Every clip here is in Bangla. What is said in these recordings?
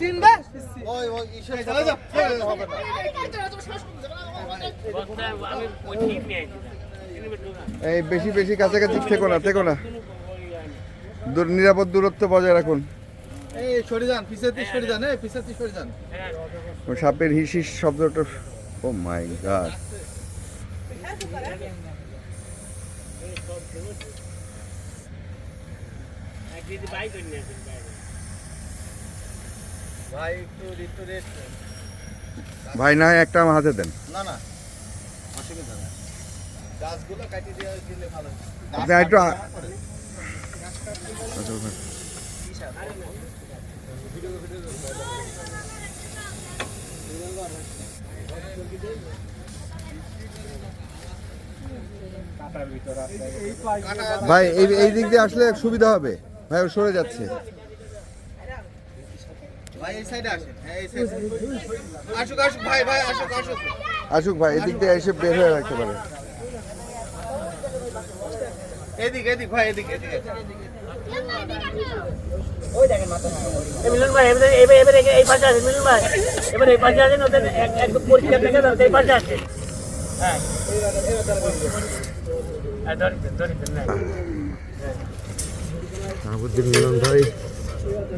তিনবার? ওই ওই ইসে চলে যা হবে না। ওই এই বেশি বেশি কাছাকাছি থেকো না থেকো না। দূর- নিরাপদ দূরত্ব বজায় রাখুন। এই সরে যান পিছে দিয়ে সরে যান এই পিছে দিয়ে সরে যান। ও সাপের হিস হিস শব্দটা ও মাই গড। দিদি বাই করে নিয়ে আসেন ভাই একটু একটু রেস্ট ভাই না একটা আমার হাতে দেন। না না অসুবিধা নেই। গাছগুলো কাটিয়ে দিয়ে দিলে ভালো আপনি একটু আচ্ছা। ভাই। এই এই দিক দিয়ে আসলে সুবিধা হবে। ভাই ও সরে যাচ্ছে ভাই এই সাইডে আসেন হ্যাঁ এই সাইডে আসুক আসুক ভাই এদিক দিয়ে এসে বের হয়ে রাখতে পারে। এদিক এদিক ভাই এদিক এদিক এই মিলন ভাই এবারে এবারে এবারে এই পাশে আছে মিলন ভাই। এবারে এই পাশে আছেন ওদের একদম পরিষ্কার দেখে দাও এই পাশে আছে হ্যাঁ। হ্যাঁ, ধরি ধরি মিলন ভাই।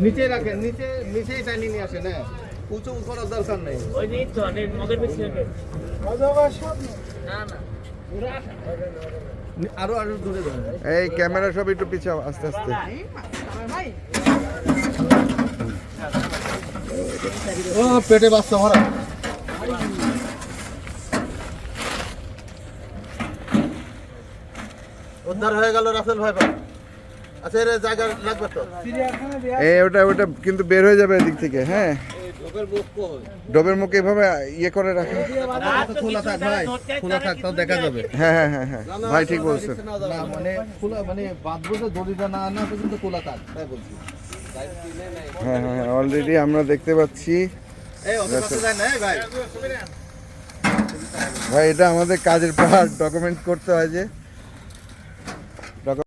নিচে রাখেন নিচে নিচেই টানি নিয়ে আসেন হ্যাঁ। উঁচু করার দরকার নেই। ওই দিন তো মগের বেশি না না। আরও আরও দূরে এই ক্যামেরা সব একটু পিছাও আস্তে আস্তে। ও পেটে বাচ্চা ভরা। উদ্ধার হয়ে গেল রাসেল ভাই ভাই। আচ্ছা এই ওটা ওটা কিন্তু বের হয়ে যাবে এদিক থেকে হ্যাঁ। এভাবে ইয়ে করে রাখা। খোলা খোলা দেখা যাবে হ্যাঁ হ্যাঁ হ্যাঁ হ্যাঁ। ভাই ঠিক বলছেন মানে খোলা হ্যাঁ হ্যাঁ অলরেডি আমরা দেখতে পাচ্ছি। ভাই, এটা আমাদের কাজের পাহাড় ডকুমেন্ট করতে হয় যে।